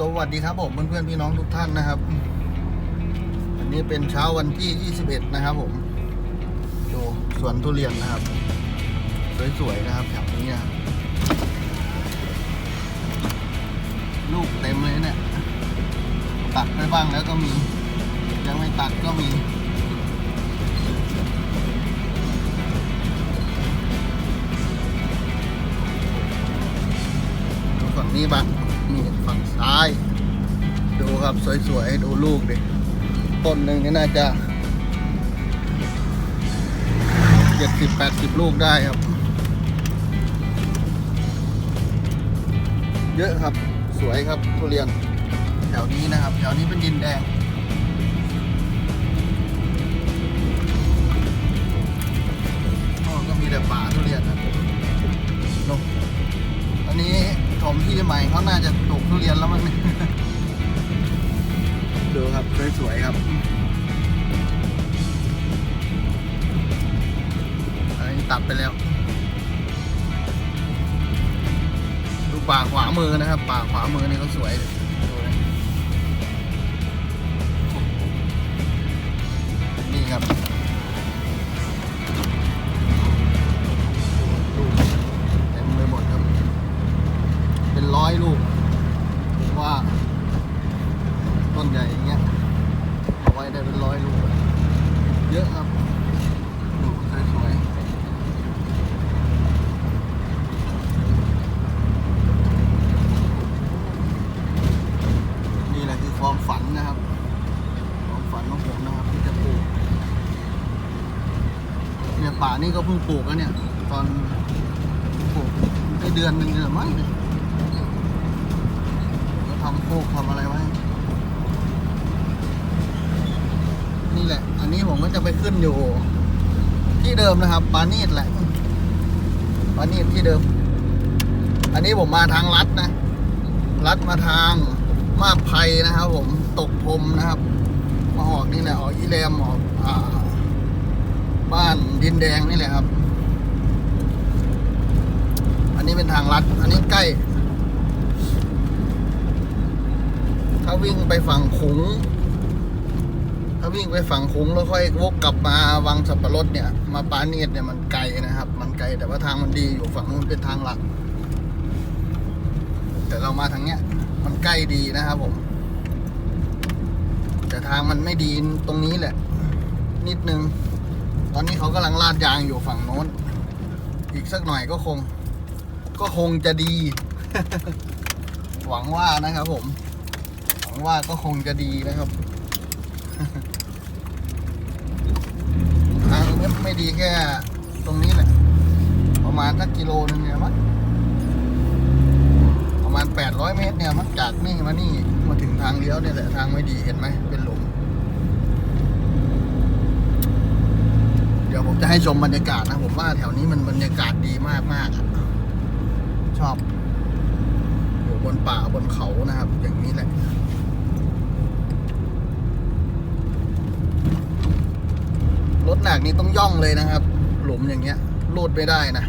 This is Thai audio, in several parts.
สวัสดีครับผมเพื่อนๆพี่น้องทุกท่านนะครับ วันนี้เป็นเช้าวันที่ 21 นะครับผมดูสวนทุเรียนนะครับ สวยๆนะครับแถวนี้นะครับลูกเต็มเลยเนี่ยตัดไปบ้างแล้วก็มี ยังไม่ตัดก็มีดูฝั่งนี้บ้างนี่ฝั่ง ซ้าย ดูครับสวยๆ ดูลูกดิ ต้นหนึ่งนี่น่าจะเจ็ดสิบแปดสิบลูกได้ครับ เยอะครับสวยครับทุเรียน แถวนี้นะครับ แถวนี้เป็นดินแดงก็มีแต่ป่าทุเรียนครับเนอะอันนี้ มที่ใหม่เขาน่าจะปลูกทุเรียนแล้วมั้งเนี่ยดูครับสวยๆครับอันนี้ตัดไปแล้ว ดูป่าขวามือนะครับ ป่าขวามือนี่ก็สวยเลยดูนะนี่ครับ ร้อยลูกผมว่า ต้นใหญ่อย่างเงี้ยเอาไว้ได้เป็นร้อยลูก เยอะครับดูสวยๆนี่แหละคือความฝันนะครับ ความฝันของผมนะครับที่จะปลูก เนี่ยป่านี่ก็เพิ่งปลูกแล้วเนี่ย ตอนปลูกได้เดือนหนึ่งเดือนมั้งเนี่ยก็ทำโคกทำอะไรไว้ นี่แหละ อันนี้ผมก็จะไปขึ้นอยู่ ที่เดิมนะครับปานีดแหละปานีดที่เดิม อันนี้ผมมาทางลัดนะลัดมาทางมาบไพรนะครับผมตกพรมนะครับ มาออกนี่แหละออกอีแรมออกอ่าบ้านดินแดงนี่แหละครับ อันนี้เป็นทางลัด อันนี้ใกล้ ถ้าวิ่งไปฝั่งขุงาวิ่งไปฝั่งขุงแล้วค่อยวกกลับมาวังสับปะรดเนี่ย มาปาเนียดเนี่ยมันไกลนะครับ มันไกลแต่ว่าทางมันดีอยู่ฝั่งนู้นเป็นทางหลัก แต่เรามาทางเนี้ย มันใกล้ดีนะครับผม แต่ทางมันไม่ดีตรงนี้แหละ นิดนึง ตอนนี้เขากำลังลาดยางอยู่ฝั่งโน้น อีกสักหน่อยก็คง ก็คงจะดี หวังว่านะครับผม หวังว่าก็คงจะดีนะครับ ทางนี้ ไม่ดีแค่ตรงนี้แหละ ประมาณสักกิโลนึงเนี่ยมั้งประมาณ 800 เมตรเนี่ยมั้งจากนี่มานี่มาถึงทางเลี้ยวเนี่ยแหละทางไม่ดีเห็นไหมเป็นหลุมเดี๋ยวผมจะให้ชมบรรยากาศนะผมว่าแถวนี้มันบรรยากาศดีมากมากๆอะชอบอยู่บนป่าบนเขานะครับ อย่างนี้แหละ รถหนักนี่ต้องย่องเลยนะครับ หลุมอย่างเงี้ยลูดไม่ได้นะ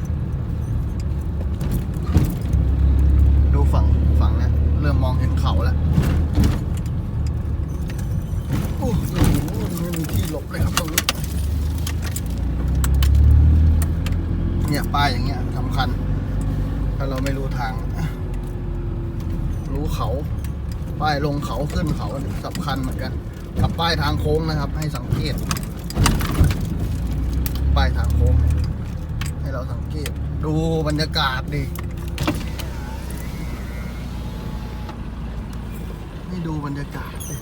ดูฝั่งฝั่งนี้ยเริ่มมองเห็นเขาแล้วโอ้โหไม่มีที่หลบเลยครับตรงนี้เนี่ยป้ายอย่างเงี้ยสำคัญ ถ้าเราไม่รู้ทาง รู้เขาป้ายลงเขาขึ้นเขาสำคัญเหมือนกันกับป้ายทางโค้งนะครับ ให้สังเกต ป้ายทางโค้งให้เราสังเกต ดูบรรยากาศดินี่ดูบรรยากาศดิ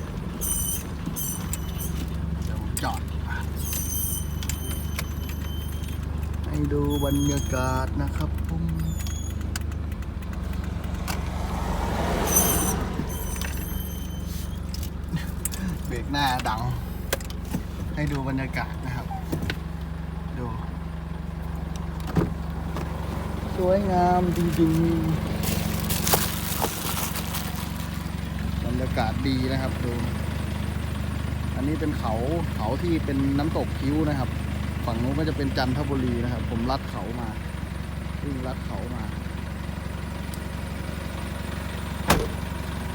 เดี๋ยวผมจอดให้ดูบรรยากาศนะครับผมเบรกหน้าดัง ให้ดูบรรยากาศนะครับ ดู สวยงามจริงๆบรรยากาศดีนะครับดูอันนี้เป็นเขาเขาที่เป็นน้ำตกคิ้วนะครับ ฝั่งนู้นก็จะเป็นจันทบุรีนะครับ ผมลัดเขามาวิ่งลัดเขามา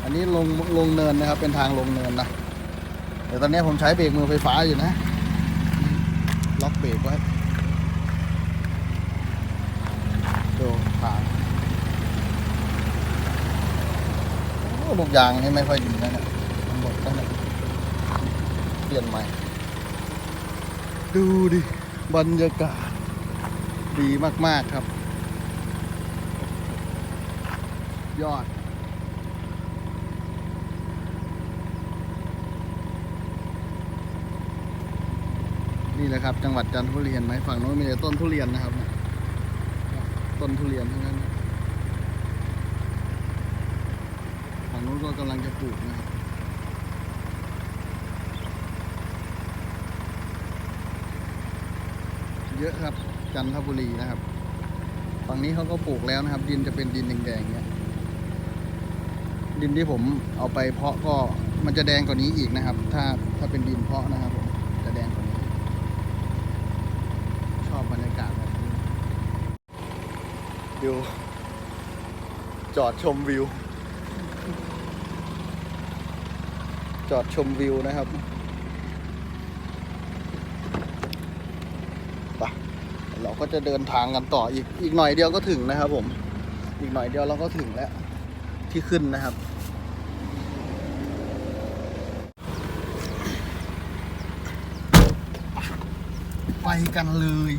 อันนนี้ลงลงเนินนะครับ เป็นทางลงเนินนะเดี๋ยวตอนนี้ผมใช้เบรกมือไฟฟ้าอยู่นะ ล็อกเบรกไว้ดูทางโอ้ ลูกยางนี่ไม่ค่อยดีนะเนี่ยมันหมดแล้วเนี่ยเปลี่ยนใหม่ ดูดิ บรรยากาศ ดีมาก ๆ ครับ ยอดนี่แหละครับ จังหวัดจันทบุรีเห็นไหมฝั่งโน้นมีแต่ต้นทุเรียนนะครับ ต้นทุเรียนทั้งนั้นนะ ฝั่งโน้นก็กำลังจะปลูกนะครับเยอะครับจันทบุรีนะครับฝั่งนี้เขาก็ปลูกแล้วนะครับ ดินจะเป็นดินแดงๆเนี่ยดินที่ผมเอาไปเพาะก็มันจะแดงกว่านี้อีกนะครับ ถ้าถ้าเป็นดินเพาะนะครับผมจะแดงกว่านี้ ชอบบรรยากาศแบบนี้ดูจอดชมวิว จอดชมวิวนะครับไปเราก็จะเดินทางกันต่ออีกอีกหน่อยเดียวก็ถึงนะครับ ผม อีกหน่อยเดียวเราก็ถึงแล้วที่ขึ้นนะครับไปกันเลย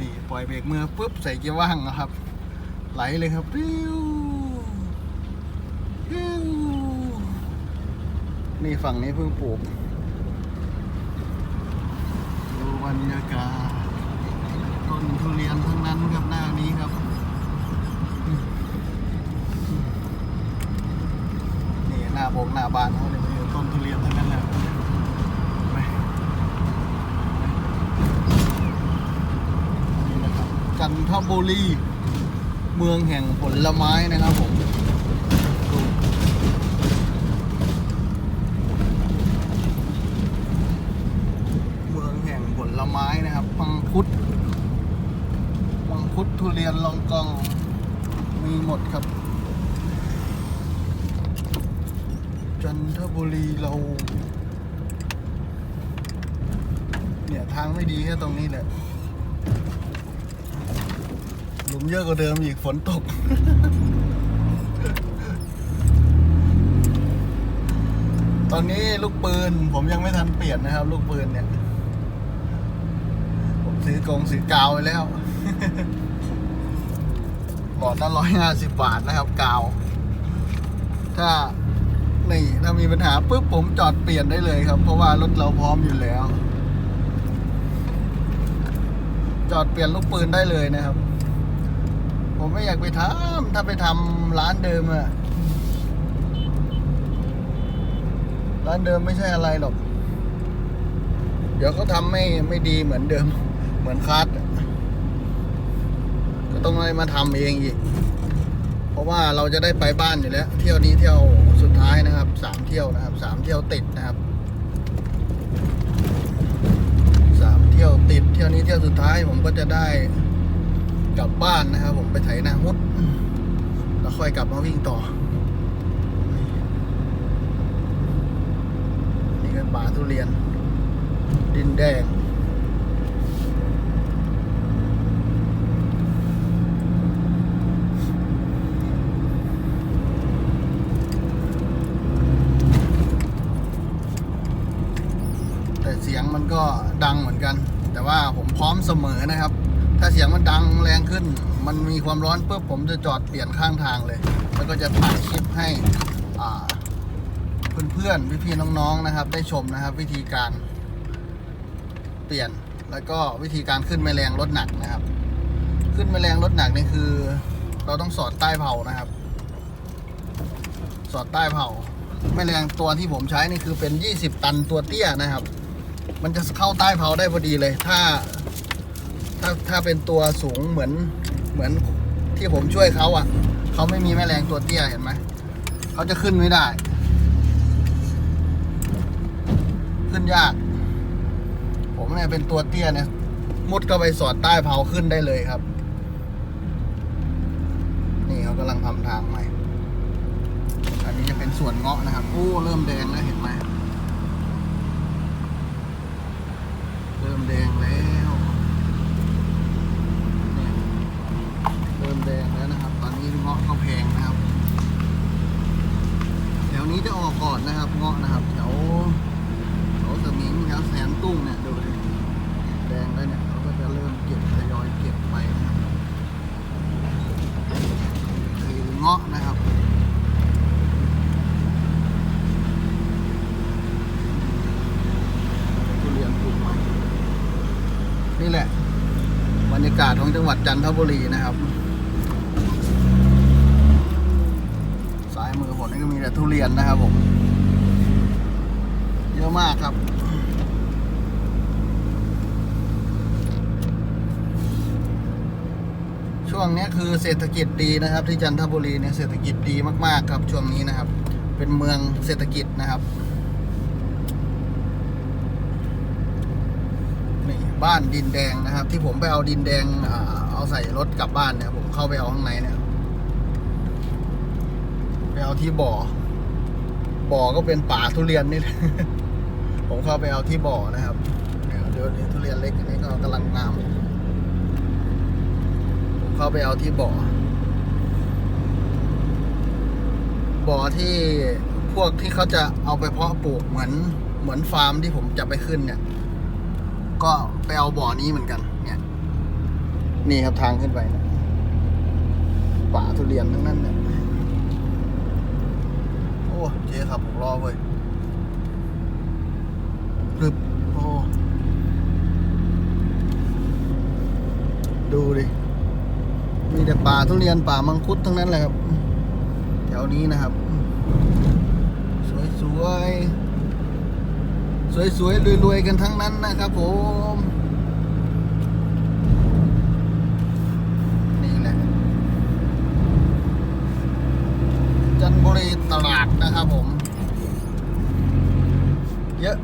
นี่ปล่อยเบรกมือปุ๊บใส่เกียร์ว่างนะครับ ไหลเลยครับปิ้วปิ้ว นี่ฝั่งนี้เพิ่งปลูก ดูบรรยากาศต้นทุเรียนทั้งนั้นครับหน้านี้ครับ นี่หน้าโบกหน้าบ้านเขาเลยมีต้นทุเรียนทั้งนั้นแหละไปนี่นะครับจันทบุรีเมืองแห่งผลไม้นะครับผมดูเมืองแห่งผลไม้นะครับมังคุดมังคุดทุเรียนลองกอง มีหมดครับ จันทบุรีเรา เนี่ย ทางไม่ดีแค่ตรงนี้แหละหลุมเยอะกว่าเดิมอีกฝนตกตอนนี้ลูกปืน ผมยังไม่ทันเปลี่ยนนะครับ ลูกปืนเนี่ย ผมซื้อกองซื้อกาวไปแล้วบอดละร้อยห้าสิบบาทนะครับ กาว ถ้า นี่ถ้ามีปัญหาปุ๊บผมจอดเปลี่ยนได้เลยครับ เพราะว่ารถเราพร้อมอยู่แล้ว จอดเปลี่ยนลูกปืนได้เลยนะครับ ผมไม่อยากไปทำถ้าไปทำร้านเดิมอะร้านเดิมไม่ใช่อะไรหรอก เดี๋ยวเขาทำไม่ไม่ดีเหมือนเดิม เหมือนคาร์ดก็ต้องอะไรมาทำเองอีก เพราะว่าเราจะได้ไปบ้านอยู่แล้ว เที่ยวนี้เที่ยวสุดท้ายนะครับสามเที่ยวนะครับสามเที่ยวติดนะครับสามเที่ยวติด เที่ยวนี้เที่ยวสุดท้ายผมก็จะได้กลับบ้านนะครับ ผมไปไถนาฮุดแล้วค่อยกลับมาวิ่งต่อ นี่ก็ป่าทุเรียน ดินแดง แต่เสียงมัน ก็ดังเหมือนกัน แต่ว่าผมพร้อมเสมอนะครับ ถ้าเสียงมันดังแรงขึ้น มันมีความร้อนปุ๊บผมจะจอดเปลี่ยนข้างทางเลย แล้วก็จะถ่ายคลิปให้เพื่อนๆพี่ๆน้องๆนะครับ ได้ชมนะครับ วิธีการเปลี่ยนแล้วก็วิธีการขึ้นแมลงรถหนักนะครับ ขึ้นแมลงรถหนักนี่คือ เราต้องสอดใต้เผานะครับ สอดใต้เผาแมลงตัวที่ผมใช้นี่คือเป็น 20 ตันตัวเตี้ยนะครับ มันจะเข้าใต้เผาได้พอดีเลย ถ้า ถ้าถ้าเป็นตัวสูงเหมือนเหมือนที่ผมช่วยเขาอะเขาไม่มีแมลงตัวเตี้ยเห็นไหมเขาจะขึ้นไม่ได้ ขึ้นยาก ผมเนี่ยเป็นตัวเตี้ยเนี่ยมุดเข้าไปสอดใต้เผาขึ้นได้เลยครับ นี่เขากำลังทำทางใหม่อันนี้จะเป็นส่วนเงาะนะครับโอ้เริ่มแดงแล้วเห็นไหม เริ่มแดงแล้วเนี่ยเริ่มแดงแล้วนะครับ ตอนนี้เงาะก็แพงนะครับ แถวนี้จะออกก่อนนะครับเงาะนะครับ แถวแถวสมิงแถวแสนตุ้งเนี่ยดูดิแดงแล้วเนี่ยเขาก็จะเริ่มเก็บทยอยเก็บไปนะครับคือเงาะนะครับ ทุเรียนปลูกใหม่นี่แหละ บรรยากาศของจัง หวัดจันทบุรีนะครับซ้ายมือผมนี่ก็มีแต่ทุเรียนนะครับผมเยอะมากครับช่วงนี้คือเศรษฐกิจดีนะครับ ที่จันทบุรีเนี่ยเศรษฐกิจดีมากๆครับช่วงนี้นะครับ เป็นเมืองเศรษฐกิจนะครับ นี่ บ้านดินแดงนะครับ ที่ผมไปเอาดินแดงเอาใส่รถกลับบ้านเนี่ย ผมเข้าไปเอาข้างในเนี่ยไปเอาที่บ่อ บ่อก็เป็นป่าทุเรียนนี่ผมเข้าไปเอาที่บ่อนะครับเนี่ยเดี๋ยวนี้ทุเรียนเล็กอันนี้ก็กำลังงามผมเข้าไปเอาที่บ่อ บ่อที่พวกที่เขาจะเอาไปเพาะปลูกเหมือนเหมือนฟาร์มที่ผมจะไปขึ้นเนี่ย ก็ไปเอาบ่อนี้เหมือนกัน เนี่ย นี่ครับทางขึ้นไปนะป่าทุเรียนทั้งนั้นเนี่ยโอ้เจ๊ขับผมรอเว้ยกรึบโอ้ดูดิ มีแต่ป่าทุเรียนป่ามังคุดทั้งนั้นแหละครับ แถวนี้นะครับ สวยสวยๆ สวยๆรวยๆกันทั้งนั้นนะครับผมนี่แหละจันบุรีตลาดนะครับผม เยอะ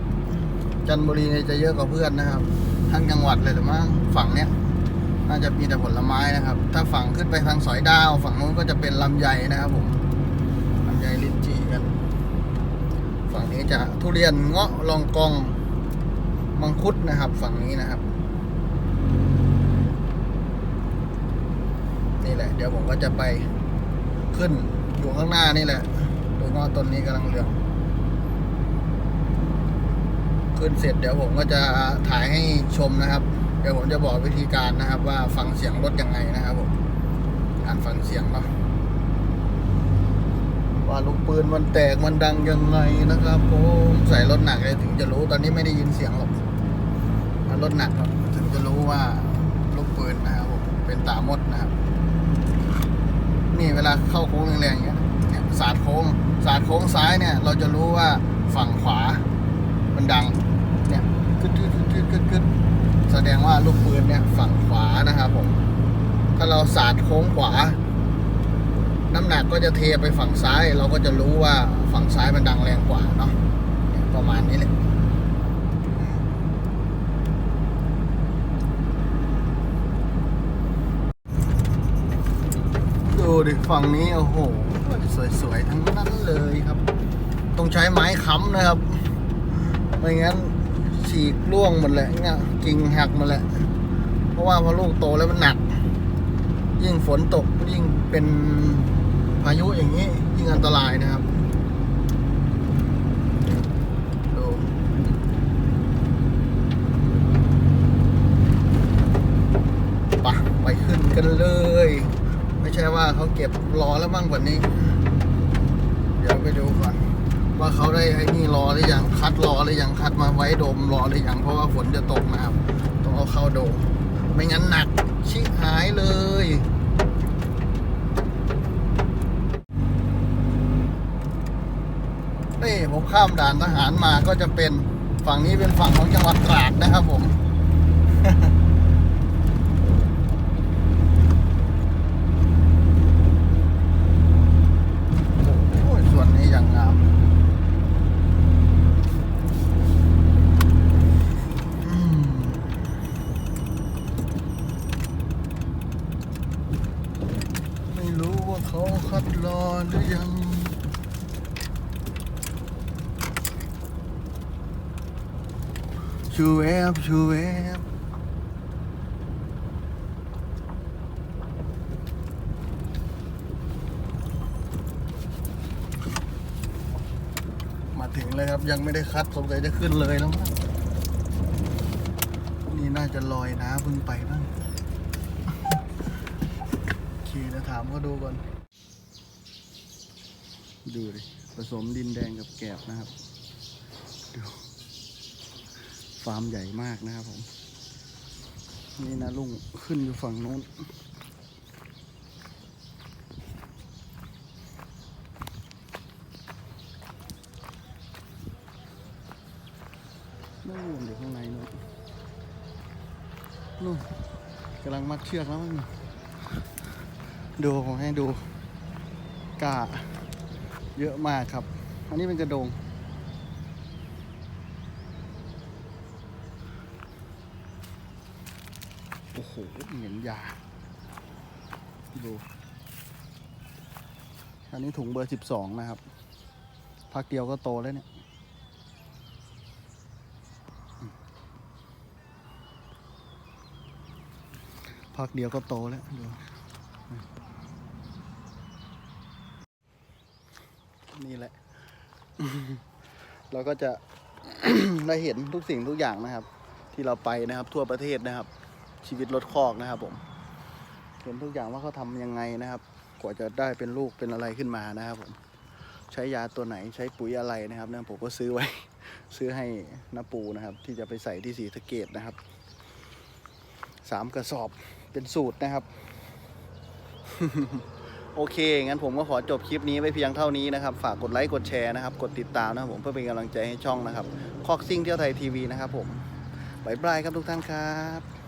จันบุรีเนี่ยจะเยอะกว่าเพื่อนนะครับทั้งจังหวัดเลยหรือมั้งฝั่งเนี้ยน่าจะมีแต่ผลไม้นะครับ ถ้าฝั่งขึ้นไปทางสอยดาว ฝั่งนู้นก็จะเป็นลำไยนะครับผมลำไยลิ้นจี่กัน ฝั่งนี้จะทุเรียนเงาะลองกองมังคุดนะครับ ฝั่งนี้นะครับ นี่แหละ เดี๋ยวผมก็จะไปขึ้นอยู่ข้างหน้านี่แหละดูเงาะต้นนี้กำลังเหลืองขึ้นเสร็จเดี๋ยวผมก็จะถ่ายให้ชมนะครับ เดี๋ยวผมจะบอกวิธีการนะครับ ว่าฟังเสียงรถยังไงนะครับผมการฟังเสียงเนาะ ว่าลูกปืนมันแตกมันดังยังไงนะครับผมใส่รถหนักเลยถึงจะรู้ตอนนี้ไม่ได้ยินเสียงหรอกรถหนักครับถึงจะรู้ว่าลูกปืนนะครับผมเป็นตามดนะครับ นี่เวลาเข้าโค้งแรงๆอย่างเงี้ยเนี่ยสาดโค้งศาสาดโค้งซ้ายเนี่ย เราจะรู้ว่าฝั่งขวา มันดังเนี่ยกึดกึดกึดกึดกึดกึดแสดงว่าลูกปืนเนี่ยฝั่งขวานะครับผมถ้าเราศาสาดโค้งขวา น้ำหนักก็จะเทไปฝั่งซ้าย เราก็จะรู้ว่าฝั่งซ้ายมันดังแรงกว่าเนาะประมาณนี้เลยดูดิฝั่งนี้ โอ้โห สวย ๆ ทั้งนั้นเลยครับ ต้องใช้ไม้ค้ำนะครับ ไม่งั้นฉีกร่วงหมดแหละเนี่ยกิ่งหักหมดแหละ เพราะว่าพอลูกโตแล้วมันหนัก ยิ่งฝนตกยิ่งเป็น พายุอย่างนี้ยิ่งอันตรายนะครับดูปะไปขึ้นกันเลย ไม่ใช่ว่าเขาเก็บรอแล้วมั่งกว่านี้ เดี๋ยวไปดูก่อนว่าเขาได้ไอ้นี่รอหรือยังคัดรอหรือยังคัดมาไว้โดมรอหรือยังเพราะว่าฝนจะตกนะครับ ต้องเอาเข้าโดม ไม่งั้นหนักชิหายเลย ที่ผมข้ามด่านทหารมาก็จะเป็นฝั่งนี้เป็นฝั่งของจังหวัดตราดนะครับผม โอ้ยส่วนนี้อย่างงาม อืมไม่รู้ว่าเขาคัดรอหรือยัง ชูเวฟชูเวฟมาถึงเลยครับยังไม่ได้คัดสงสัยจะขึ้นเลยแล้วมั้งนี่น่าจะลอยน้ำเพิ่งไปบ้างโอเคเดี๋ยวถามเขาดูก่อน ดูดิ ผสมดินแดงกับแกบนะครับ ดู ฟาร์มใหญ่มากนะครับผม นี่นะลุงขึ้นอยู่ฝั่งโน้นนู่นอยู่ข้างในนู่นนู่นกำลังมัดเชือกแล้วมั้งดูให้ดูกาเยอะมากครับ อันนี้เป็นกระโดง โอ้โหเหม็นยา ดู อันนี้ถุงเบอร์สิบสองนะครับ พักเดียวก็โตแล้วเนี่ย พักเดียวก็โตแล้วดูนี่แหละ เราก็จะได้เห็นทุกสิ่งทุกอย่างนะครับ ที่เราไปนะครับทั่วประเทศนะครับ ชีวิตรถคอกนะครับผมเห็นทุกอย่างว่าเขาทำยังไงนะครับ กว่าจะได้เป็นลูกเป็นอะไรขึ้นมานะครับผมใช้ยาตัวไหนใช้ปุ๋ยอะไรนะครับนะผมก็ซื้อไว้ ซื้อให้นาปูนะครับ ที่จะไปใส่ที่สีสะเกตนะครับสามกระสอบเป็นสูตรนะครับ โอเค งั้นผมก็ขอจบคลิปนี้ไว้เพียงเท่านี้นะครับ ฝากกดไลค์กดแชร์นะครับ กดติดตามนะครับผมเพื่อเป็นกำลังใจให้ช่องนะครับ คอกซิ่งเที่ยวไทยทีวีนะครับผมบายบายครับทุกท่านครับ